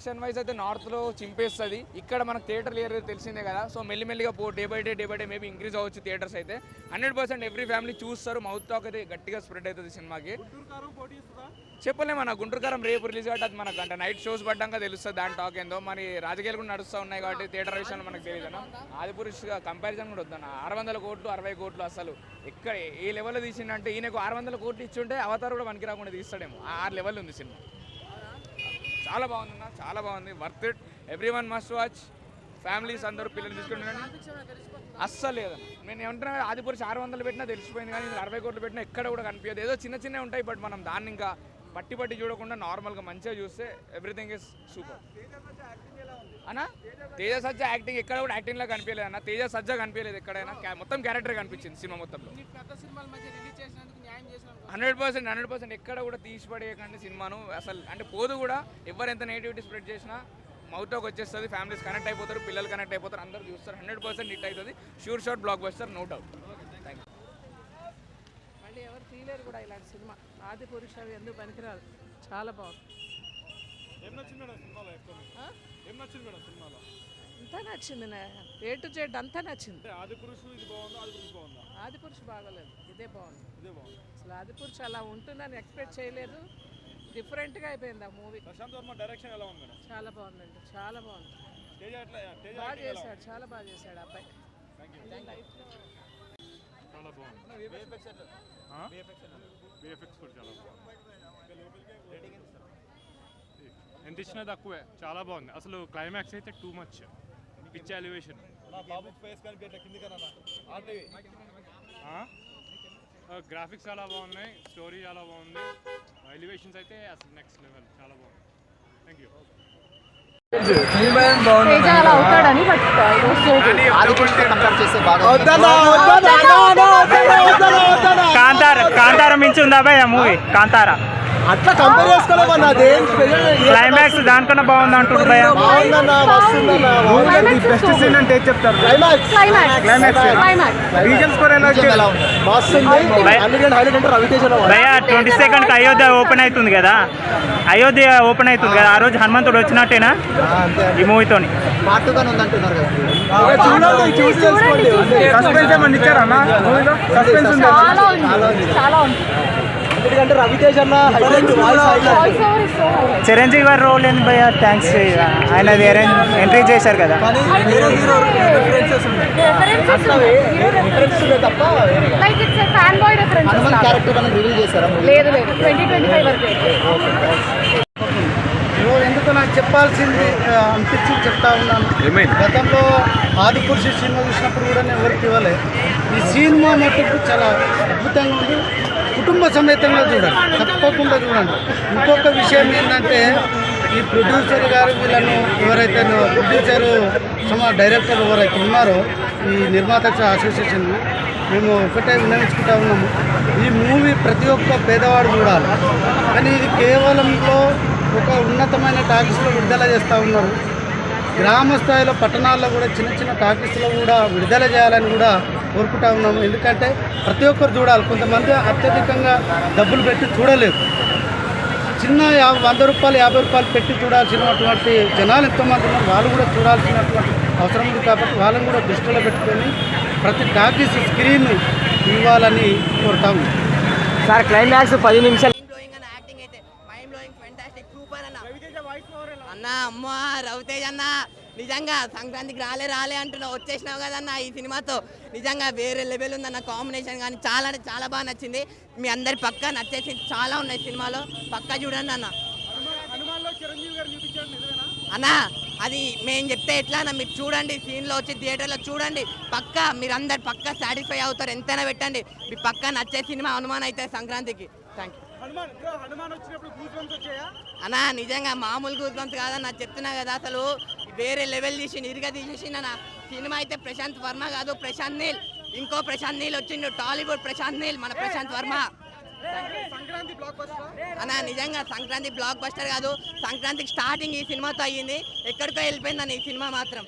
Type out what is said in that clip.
Collection wise అయితే నార్త్లో చింపేస్తుంది. ఇక్కడ మనకు థియేటర్ లేరు తెలిసిందే కదా. సో మెల్లిమెల్లిగా పో day by day day by day maybe increase అవ్వచ్చు థియేటర్స్ అయితే. హండ్రెడ్ పర్సెంట్ ఎవ్రీ ఫ్యామిలీ చూస్తారు. మౌత్ టాక్ అయితే గట్టిగా స్ప్రెడ్ అవుతుంది సినిమాకి. చెప్పలేము అన్న గుంటూరు కారం రేపు రిలీజ్ కాబట్టి అది మనకు అంటే నైట్ షోస్ పడ్డాక తెలుస్తుంది దాని టాక్ ఏందో. మరి రాజకీయాలు కూడా నడుస్తూ ఉన్నాయి కాబట్టి థియేటర్ విషయంలో మనకు తెలియదు అన్న. ఆది పురుషుగా కంపారిజన్ కూడా వద్దన్న ఆరు వందల కోట్లు అరవై కోట్లు అసలు. ఎక్కడ ఏ లెవెల్లో తీసిండంటే ఈయనకు ఆరు వందల కోట్లు ఇచ్చుంటే అవతారు కూడా మనకి రాకుండా తీస్తాడేమో. ఆ ఆరు లెవెల్ ఉంది సినిమా. చాలా బాగుంది అన్న చాలా బాగుంది. Worth it every one must watch families అందరూ పిల్లలు తీసుకుంటున్నాను అస్సలు లేదన్న నేను ఏమంటున్నా ఆది పురుషు ఆరు వందలు పెట్టినా తెలిసిపోయింది కానీ అరవై కోట్లు పెట్టినా ఎక్కడ కూడా కనిపించదు. ఏదో చిన్న చిన్నవి ఉంటాయి బట్ మనం దాన్ని ఇంకా పట్టి పట్టి చూడకుండా నార్మల్గా మంచిగా చూస్తే ఎవ్రీథింగ్ ఇస్ సూపర్ అన్నా? తేజ సజ్జ యాక్టింగ్ ఎక్కడ కూడా యాక్టింగ్లో కనిపించలేదు అన్న. తేజ సజ్జ కనిపించలేదు ఎక్కడైనా. మొత్తం క్యారెక్టర్ కనిపించింది సినిమా మొత్తంలో. హండ్రెడ్ పర్సెంట్ హండ్రెడ్ పర్సెంట్ ఎక్కడ కూడా తీసి పడేయకండి సినిమాను. అసలు అంటే పోదు కూడా ఎవరు ఎంత నెగిటివిటీ స్ప్రెడ్ చేసినా మౌత్లోకి వచ్చేస్తుంది ఫ్యామిలీస్ కనెక్ట్ అయిపోతారు పిల్లలు కనెక్ట్ అయిపోతారు అందరూ చూస్తారు. హండ్రెడ్ పర్సెంట్ హిట్ అవుతుంది. Sure shot blockbuster no doubt thank you మళ్ళీ ఎవరు తీయలేరు కూడా ఇలాంటి సినిమా. ఆది పురుషులు ఎందుకు పనికిరాదు. చాలా బాగుంది ఏం నచ్చింది మేడం సినిమాలో? ఏం నచ్చింది మేడం సినిమాలో? అంతా నచ్చింది ఏ టు జెడ్ అంతా నచ్చింది. ఆది పురుషు ఇది బాగుందా ఆది పురుషు బాగుందా ఆది పురుషు బాగోలేదు. ఇదే బాగుంది. ఇదే బాగుంది. అసలు ఆది పురుషు అలా ఉంటుందని ఎక్స్పెక్ట్ చేయలేదు. డిఫరెంట్గా అయిపోయింది ఆ మూవీ. ప్రశాంత్ వర్మ డైరెక్షన్ ఎలా ఉంది మేడం? చాలా బాగుందండి. చాలా బాగుంది. తేజ ఎట్లా తేజ బాగా acting ఎలా ఉంది? చేశాడు చాలా బాగా చేశాడు ఆ అబ్బాయి. Thank you. చాలా బాగుంది. విఎఫ్ఎక్స్ కూడా చాలా బాగుంది. ఎంత? ఇచ్చినా తక్కువే. చాలా బాగుంది. అసలు క్లైమాక్స్ అయితే టూ మచ్ పిచ్ ఎలివేషన్ నా బాబు ఫేస్ కనిపించట్లే కింది కన్నా ఆర్టీవీ. గ్రాఫిక్స్ చాలా బాగున్నాయి స్టోరీ చాలా బాగుంది. ఎలివేషన్స్ అయితే అసలు నెక్స్ట్ లెవెల్ చాలా బాగుంది. థ్యాంక్ యూ అవుతాడని బట్ కాంతార కాంతార మించి ఉందా భయ్ మూవీ కాంతార. అట్లా కంపేర్ చేసుకోలేమన్నా అదేం క్లైమాక్స్ దానికన్నా బాగుంది అంటుంది భయ బాగుందన్నా వస్తుందన్నా బెస్ట్ సీన్ అంటే చెప్తారు? క్లైమాక్స్ రీజన్ స్కోర్ ఎలా ట్వంటీ సెకండ్కి అయోధ్య ఓపెన్ అవుతుంది కదా. అయోధ్య ఓపెన్ అవుతుంది కదా. ఆ రోజు హనుమంతుడు వచ్చినట్టేనా? ఈ చేసుకోండి సస్పెన్స్ ఏమన్నా ఇచ్చారా సస్పెన్స్ చాలా ఉంది. చాలా ఉంది. ఎందుకంటే రవితేజ అన్న చిరంజీవి గారి రోల్ ఏంది భయ థ్యాంక్స్ ఆయన ఎంట్రీ చేశారు కదా. లేదు లేదు. ట్వంటీ ట్వంటీ ఫైవ్ వరకు ఎందుకు నాకు చెప్పాల్సింది అనిపించి చెప్తా ఉన్నాను. గతంలో ఆది పురుషు సినిమా చూసినప్పుడు కూడా నేను ఎవరికి ఇవ్వలే. ఈ సినిమా మటుకు చాలా అద్భుతంగా ఉంది. కుటుంబ సమేతంగా చూడండి తప్పకుండా చూడండి. ఇంకొక విషయం ఏంటంటే ఈ ప్రొడ్యూసర్ గారు వీళ్ళను ఎవరైతే ప్రొడ్యూసరు సమ డైరెక్టర్ ఎవరైతే ఉన్నారో ఈ నిర్మాత అసోసియేషన్ మేము ఒకటే విన్నవించుకుంటా ఉన్నాము. ఈ మూవీ ప్రతి ఒక్క పేదవాడు చూడాలి. కానీ ఇది కేవలంలో ఒక ఉన్నతమైన టాక్స్లో విడుదల చేస్తూ ఉన్నారు. గ్రామ స్థాయిలో పట్టణాల్లో కూడా చిన్న చిన్న టాకీస్లో కూడా విడుదల చేయాలని కూడా కోరుకుంటా ఉన్నాము. ఎందుకంటే ప్రతి ఒక్కరు చూడాలి. కొంతమంది అత్యధికంగా డబ్బులు పెట్టి చూడలేరు. చిన్న యా వంద రూపాయలు యాభై రూపాయలు పెట్టి చూడాల్సినటువంటి జనాలు ఎంతోమంది ఉన్నారు. వాళ్ళు కూడా చూడాల్సినటువంటి అవసరం ఉంది కాబట్టి వాళ్ళని కూడా దృష్టిలో పెట్టుకొని ప్రతి టాకీస్ స్క్రీన్ ఇవ్వాలని కోరుతాము సార్ క్లైమాక్స్ పది నిమిషాలు మైండ్ బ్లోయింగ్ అన్న యాక్టింగ్ అయితే మైండ్ బ్లోయింగ్ ఫెంటాస్టిక్ సూపర్ అన్న అన్న అమ్మ రవితేజ్ అన్న నిజంగా సంక్రాంతికి రాలే రాలే అంటున్నావు. వచ్చేసినావు కదన్న ఈ సినిమాతో. నిజంగా వేరే లెవెల్ ఉందన్న కాంబినేషన్ కానీ చాలా అంటే చాలా బాగా నచ్చింది. మీ అందరి పక్క నచ్చేసి చాలా ఉన్నాయి సినిమాలో. పక్క చూడండి అన్న. అన్న అది మేము చెప్తే ఎట్లా అన్న మీరు చూడండి సీన్లో వచ్చి థియేటర్లో చూడండి. పక్క మీరు అందరు పక్క సాటిస్ఫై అవుతారు. ఎంతైనా పెట్టండి. మీ పక్క నచ్చే సినిమా అనుమానం అయితే సంక్రాంతికి. థ్యాంక్ యూ అన్నా నిజంగా మామూలు గూస్ కాదన్న చెప్తున్నా కదా అసలు. వేరే లెవెల్ తీసి ఇరుగా తీసేసిండన్న సినిమా అయితే ప్రశాంత్ వర్మ కాదు ప్రశాంత్ నీల్. ఇంకో ప్రశాంత్ నీల్ వచ్చిండు టాలీవుడ్ ప్రశాంత్ నీల్ మన ప్రశాంత్ వర్మ. సంక్రాంతి బ్లాక్ బస్టర్ అన్న నిజంగా సంక్రాంతి బ్లాక్ బస్టర్ కాదు. సంక్రాంతికి స్టార్టింగ్ ఈ సినిమాతో అయ్యింది. ఎక్కడికో వెళ్ళిపోయిందన్న ఈ సినిమా మాత్రం.